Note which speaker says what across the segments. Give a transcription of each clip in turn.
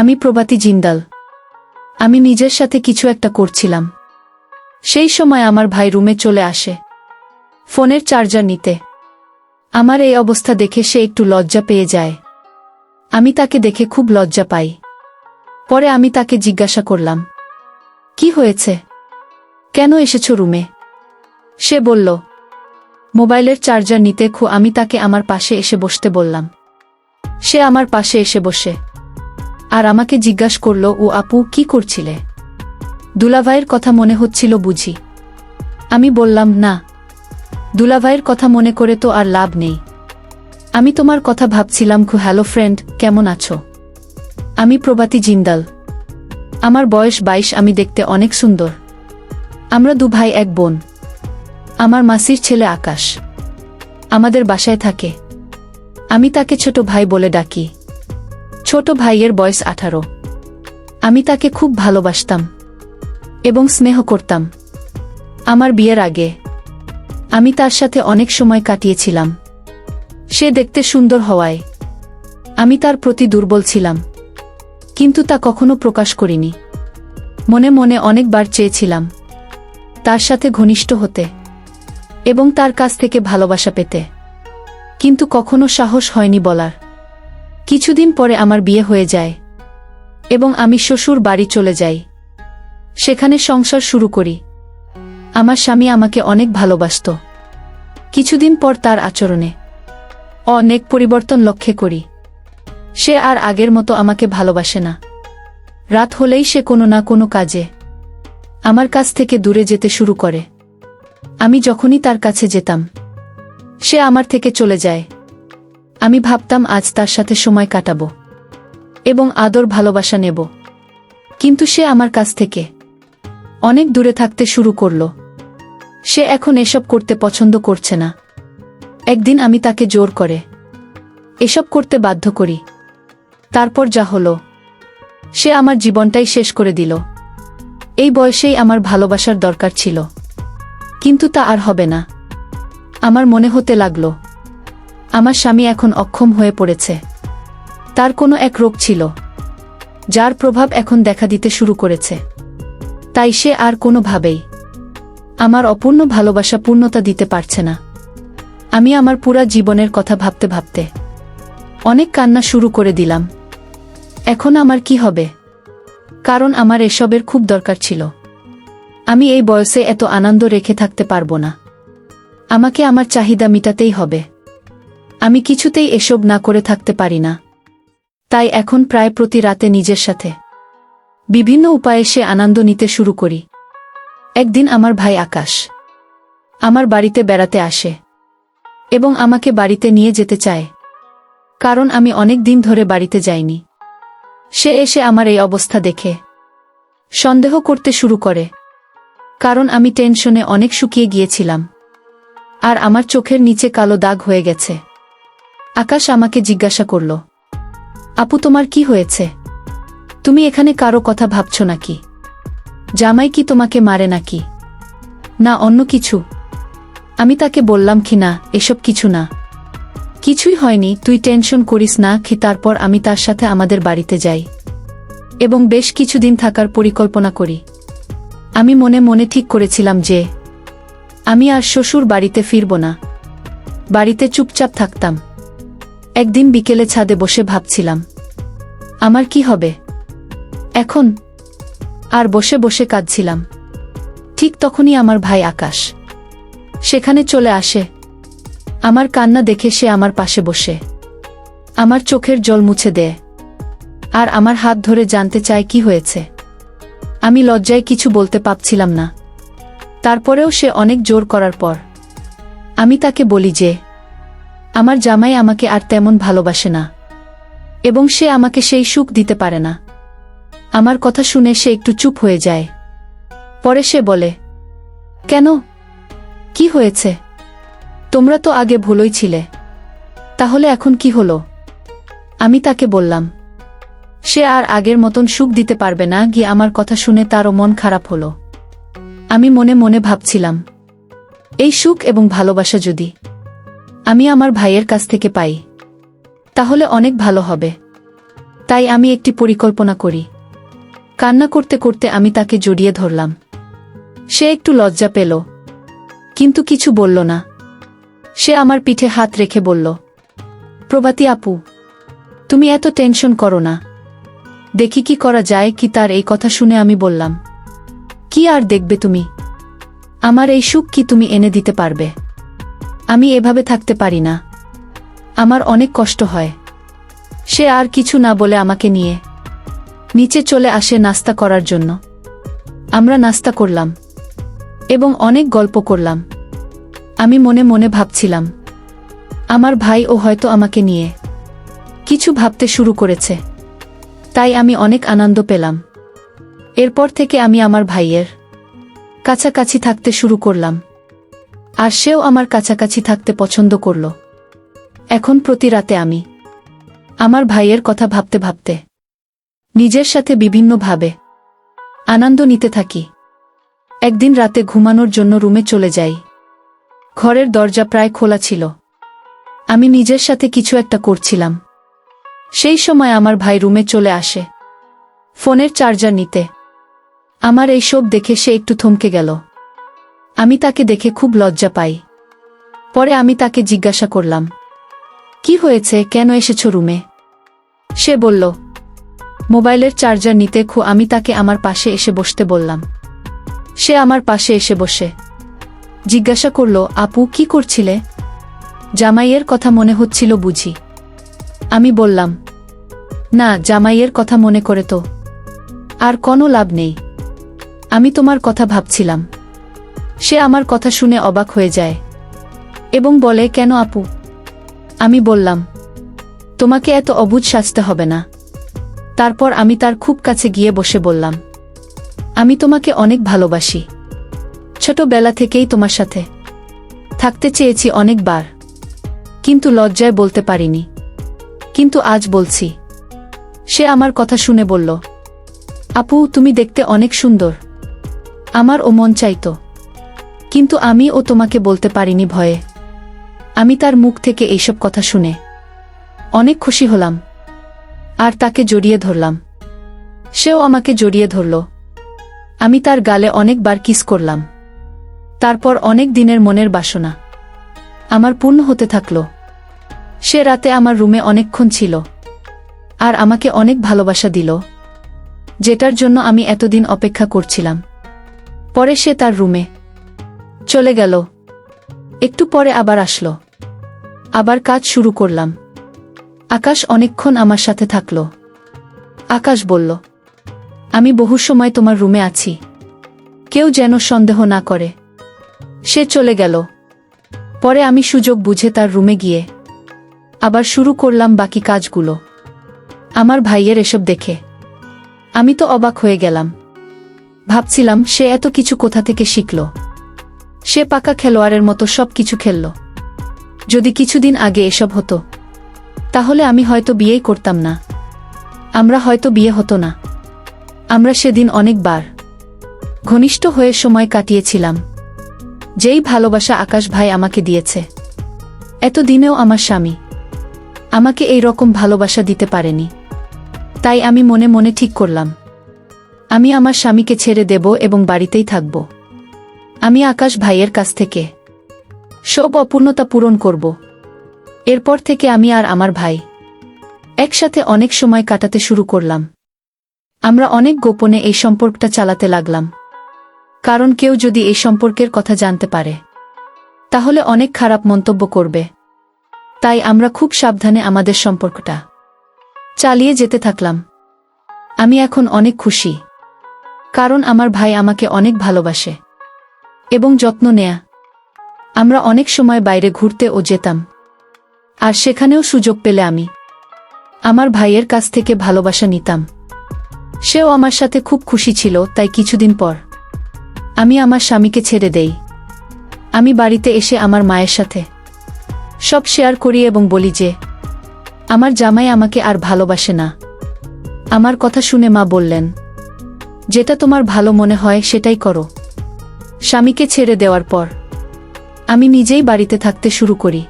Speaker 1: আমি প্রভাতী জিন্দাল। আমি নিজের সাথে কিছু একটা করছিলাম। সেই সময় আমার ভাই রুমে চলে আসে। ফোনের চার্জার নিতে। আমার এই অবস্থা দেখে সে একটু লজ্জা পেয়ে যায়। আমি তাকে দেখে খুব লজ্জা পাই। পরে আমি তাকে জিজ্ঞাসা করলাম, কি হয়েছে? কেন এসেছ রুমে? সে বলল, মোবাইলের চার্জার নিতে খু আমি তাকে আমার পাশে এসে বসতে বললাম। সে আমার পাশে এসে বসে। আর আমাকে জিজ্ঞাস করল, ও আপু, কি করছিলে? দুলাভাইয়ের কথা মনে হচ্ছিল বুঝি। আমি বললাম, না। দুলাভাইয়ের কথা মনে করে তো আর লাভ নেই। আমি তোমার কথা ভাবছিলাম, খু, হ্যালো ফ্রেন্ড, কেমন আছো? আমি প্রভাতী জিন্দাল। আমার বয়স বাইশ, আমি দেখতে অনেক সুন্দর। আমরা দু ভাই, এক বোন। আমার মাসির ছেলে আকাশ। আমাদের বাসায় থাকে। আমি তাকে ছোট ভাই বলে ডাকি। ছোট ভাইয়ের বয়স আঠারো। আমি তাকে খুব ভালোবাসতাম এবং স্নেহ করতাম। আমার বিয়ের আগে আমি তার সাথে অনেক সময় কাটিয়েছিলাম। সে দেখতে সুন্দর হওয়ায় আমি তার প্রতি দুর্বল ছিলাম, কিন্তু তা কখনো প্রকাশ করিনি। মনে মনে অনেকবার চেয়েছিলাম তার সাথে ঘনিষ্ঠ হতে এবং তার কাছ থেকে ভালোবাসা পেতে, কিন্তু কখনো সাহস হয়নি বলার। কিছুদিন পরে আমার বিয়ে হয়ে যায় এবং আমি শ্বশুর বাড়ি চলে যাই। সেখানে সংসার শুরু করি। আমার স্বামী আমাকে অনেক ভালোবাসত। কিছুদিন পর তার আচরণে অনেক পরিবর্তন লক্ষ্যে করি। সে আর আগের মতো আমাকে ভালোবাসে না। রাত হলেই সে কোনো না কোনো কাজে আমার কাছ থেকে দূরে যেতে শুরু করে। আমি যখনই তার কাছে যেতাম, সে আমার থেকে চলে যায়। আমি ভাবতাম আজ তার সাথে সময় কাটাবো এবং আদর ভালোবাসা নেব। কিন্তু সে আমার কাছ থেকে অনেক দূরে থাকতে শুরু করল। সে এখন এসব করতে পছন্দ করছে না। একদিন আমি তাকে জোর করে এসব করতে বাধ্য করি। তারপর যা হলো, সে আমার জীবনটাই শেষ করে দিল। এই বয়সেই আমার ভালোবাসার দরকার ছিল। কিন্তু তা আর হবে না। আমার মনে হতে লাগল আমার স্বামী এখন অক্ষম হয়ে পড়েছে। তার কোনো এক রোগ ছিল, যার প্রভাব এখন দেখা দিতে শুরু করেছে। তাই সে আর কোনোভাবেই আমার অপূর্ণ ভালোবাসা পূর্ণতা দিতে পারছে না। আমি আমার পুরা জীবনের কথা ভাবতে ভাবতে অনেক কান্না শুরু করে দিলাম। এখন আমার কি হবে? কারণ আমার এসবের খুব দরকার ছিল। আমি এই বয়সে এত আনন্দ রেখে থাকতে পারব না। আমাকে আমার চাহিদা মিটাতেই হবে। আমি কিছুতেই এসব না করে থাকতে পারি না। তাই এখন প্রায় প্রতি রাতে নিজের সাথে। বিভিন্ন উপায়ে সে আনন্দ নিতে শুরু করি। একদিন আমার ভাই আকাশ। আমার বাড়িতে বেড়াতে আসে। এবং আমাকে বাড়িতে নিয়ে যেতে চায়। কারণ আমি অনেক দিন ধরে বাড়িতে যাইনি। সে এসে আমার এই অবস্থা দেখে। সন্দেহ করতে শুরু করে। কারণ আমি টেনশনে অনেক শুকিয়ে গিয়েছিলাম। আর আমার চোখের নিচে কালো দাগ হয়ে গেছে। আকাশ আমাকে জিজ্ঞাসা করল, আপু, তোমার কি হয়েছে? তুমি এখানে কারও কথা ভাবছ নাকি? জামাই কি তোমাকে মারে নাকি? না, অন্য কিছু। আমি তাকে বললাম কি, না, এসব কিছু না। কিছুই হয়নি, তুই টেনশন করিস না কি তারপর আমি তার সাথে আমাদের বাড়িতে যাই। এবং বেশ কিছুদিন থাকার পরিকল্পনা করি। আমি মনে মনে ঠিক করেছিলাম যে, আমি আর শ্বশুর বাড়িতে ফিরব না। বাড়িতে চুপচাপ থাকতাম। একদিন বিকেলে ছাদে বসে ভাবছিলাম, আমার কি হবে? এখন আর বসে বসে কাঁদছিলাম। ঠিক তখনই আমার ভাই আকাশ সেখানে চলে আসে। আমার কান্না দেখে সে আমার পাশে বসে। আমার চোখের জল মুছে দেয়। আর আমার হাত ধরে জানতে চায় কি হয়েছে। আমি লজ্জায় কিছু বলতে পারছিলাম না। তারপরেও সে অনেক জোর করার পর আমি তাকে বলি যে আমার জামাই আমাকে আর তেমন ভালোবাসে না। এবং সে আমাকে সেই সুখ দিতে পারে না। আমার কথা শুনে সে একটু চুপ হয়ে যায়। পরে সে বলে, কেন? কি হয়েছে? তোমরা তো আগে ভুলোই ছিলে। তাহলে এখন কি হলো? আমি তাকে বললাম, সে আর আগের মতন সুখ দিতে পারবে না গিয়ে আমার কথা শুনে তারও মন খারাপ হলো। আমি মনে মনে ভাবছিলাম, এই সুখ এবং ভালোবাসা যদি আমি আমার ভাইয়ের কাছ থেকে পাই। তাহলে অনেক ভালো হবে। তাই আমি একটি পরিকল্পনা করি। কান্না করতে করতে আমি তাকে জড়িয়ে ধরলাম। সে একটু লজ্জা পেল। কিন্তু কিছু বলল না। সে আমার পিঠে হাত রেখে বলল, প্রভাতী আপু, তুমি এত টেনশন করো না। দেখি কি করা যায় কি তার এই কথা শুনে আমি বললাম, কি আর দেখবে তুমি? আমার এই সুখ কি তুমি এনে দিতে পারবে? আমি এভাবে থাকতে পারি না। আমার অনেক কষ্ট হয়। সে আর কিছু না বলে আমাকে নিয়ে নিচে চলে আসে নাস্তা করার জন্য। আমরা নাস্তা করলাম এবং অনেক গল্প করলাম। আমি মনে মনে ভাবছিলাম, আমার ভাই ও হয়তো আমাকে নিয়ে কিছু ভাবতে শুরু করেছে। তাই আমি অনেক আনন্দ পেলাম। এরপর থেকে আমি আমার ভাইয়ের কাছাকাছি থাকতে শুরু করলাম। আর সেও আমার কাছাকাছি থাকতে পছন্দ করল। এখন প্রতি রাতে আমি আমার ভাইয়ের কথা ভাবতে ভাবতে, নিজের সাথে বিভিন্নভাবে আনন্দ নিতে থাকি। একদিন রাতে ঘুমানোর জন্য রুমে চলে যাই। ঘরের দরজা প্রায় খোলা ছিল। আমি নিজের সাথে কিছু একটা করছিলাম। সেই সময় আমার ভাই রুমে চলে আসে। ফোনের চার্জার নিতে। আমার এই সব দেখে সে একটু থমকে গেল। আমি তাকে দেখে খুব লজ্জা পাই। পরে আমি তাকে জিজ্ঞাসা করলাম, কি হয়েছে? কেন এসেছ রুমে? সে বলল, মোবাইলের চার্জার নিতে খু, আমি তাকে আমার পাশে এসে বসতে বললাম। সে আমার পাশে এসে বসে। জিজ্ঞাসা করল, আপু, কি করছিলে? জামাইয়ের কথা মনে হচ্ছিল বুঝি। আমি বললাম, না, জামাইয়ের কথা মনে করে তো। আর কোনো লাভ নেই। আমি তোমার কথা ভাবছিলাম। সে আমার কথা শুনে অবাক হয়ে যায় এবং বলে, কেন আপু? আমি বললাম, তোমাকে এত অবুঝ সাজতে হবে না। তারপর আমি তার খুব কাছে গিয়ে বসে বললাম, আমি তোমাকে অনেক ভালোবাসি। ছোটবেলা থেকেই তোমার সাথে থাকতে চেয়েছি অনেকবার। কিন্তু লজ্জায় বলতে পারিনি। কিন্তু আজ বলছি। সে আমার কথা শুনে বলল, আপু, তুমি দেখতে অনেক সুন্দর। আমার ও মন চাইতো। কিন্তু আমি ও তোমাকে বলতে পারিনি ভয়ে। আমি তার মুখ থেকে এইসব কথা শুনে অনেক খুশি হলাম। আর তাকে জড়িয়ে ধরলাম। সেও আমাকে জড়িয়ে ধরল। আমি তার গালে অনেকবার কিস করলাম। তারপর অনেক দিনের মনের বাসনা আমার পূর্ণ হতে থাকল। সে রাতে আমার রুমে অনেকক্ষণ ছিল। আর আমাকে অনেক ভালোবাসা দিল। যেটার জন্য আমি এতদিন অপেক্ষা করছিলাম। পরে সে তার রুমে চলে গেল। একটু পরে আবার আসলো। আবার কাজ শুরু করলাম। আকাশ অনেকক্ষণ আমার সাথে থাকল। আকাশ বলল, আমি বহু সময় তোমার রুমে আছি। কেউ যেন সন্দেহ না করে। সে চলে গেল। পরে আমি সুযোগ বুঝে তার রুমে গিয়ে আবার শুরু করলাম বাকি কাজগুলো। আমার ভাইয়ের এসব দেখে আমি তো অবাক হয়ে গেলাম। ভাবছিলাম সে এত কিছু কোথা থেকে শিখল। সে পাকা খেলোয়াড়ের মতো সব কিছু খেলল। যদি কিছুদিন আগে এসব হতো, তাহলে আমি হয়তো বিয়েই করতাম না। আমরা হয়তো বিয়ে হতো না। আমরা সেদিন অনেকবার ঘনিষ্ঠ হয়ে সময় কাটিয়েছিলাম। যেই ভালোবাসা আকাশ ভাই আমাকে দিয়েছে। এতদিনেও আমার স্বামী আমাকে এই রকম ভালোবাসা দিতে পারেনি। তাই আমি মনে মনে ঠিক করলাম। আমি আমার স্বামীকে ছেড়ে দেব এবং বাড়িতেই থাকব। আমি আকাশ ভাইয়ের কাছ থেকে সব অপূর্ণতা পূরণ করব। এরপর থেকে আমি আর আমার ভাই একসাথে অনেক সময় কাটাতে শুরু করলাম। আমরা অনেক গোপনে এই সম্পর্কটা চালাতে লাগলাম। কারণ কেউ যদি এই সম্পর্কের কথা জানতে পারে, তাহলে অনেক খারাপ মন্তব্য করবে। তাই আমরা খুব সাবধানে আমাদের সম্পর্কটা চালিয়ে যেতে থাকলাম। আমি এখন অনেক খুশি, কারণ আমার ভাই আমাকে অনেক ভালোবাসে। এবং যত্ন নেয়া। আমরা অনেক সময় বাইরে ঘুরতে ও যেতাম। আর সেখানেও সুযোগ পেলে আমি। আমার ভাইয়ের কাছ থেকে ভালোবাসা নিতাম। সেও আমার সাথে খুব খুশি ছিল, তাই কিছুদিন পর। আমি আমার স্বামীকে ছেড়ে দেই। আমি বাড়িতে এসে আমার মায়ের সাথে সব শেয়ার করি এবং বলি যে, আমার জামাই আমাকে আর ভালোবাসে না। আমার কথা শুনে মা বললেন, যেটা তোমার ভালো মনে হয় সেটাই করো। স্বামীকে ছেড়ে দেওয়ার পর। আমি নিজেই বাড়িতে থাকতে শুরু করি।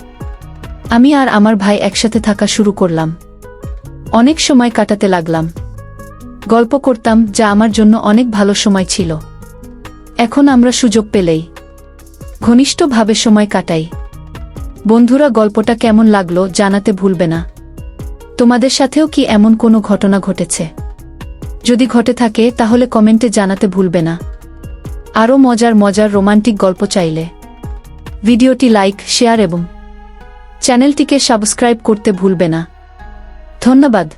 Speaker 1: আমি আর আমার ভাই একসাথে থাকা শুরু করলাম। অনেক সময় কাটাতে লাগলাম। গল্প করতাম, যা আমার জন্য অনেক ভালো সময় ছিল। এখন আমরা সুযোগ পেলেই। ঘনিষ্ঠভাবে সময় কাটাই। বন্ধুরা, গল্পটা কেমন লাগল জানাতে ভুলবে না। তোমাদের সাথেও কি এমন কোনো ঘটনা ঘটেছে? যদি ঘটে থাকে, তাহলে কমেন্টে জানাতে ভুলবে না। আরও মজার মজার রোমান্টিক গল্প চাইলে। ভিডিওটি লাইক, শেয়ার এবং চ্যানেলটিকে সাবস্ক্রাইব করতে ভুলবে না। ধন্যবাদ।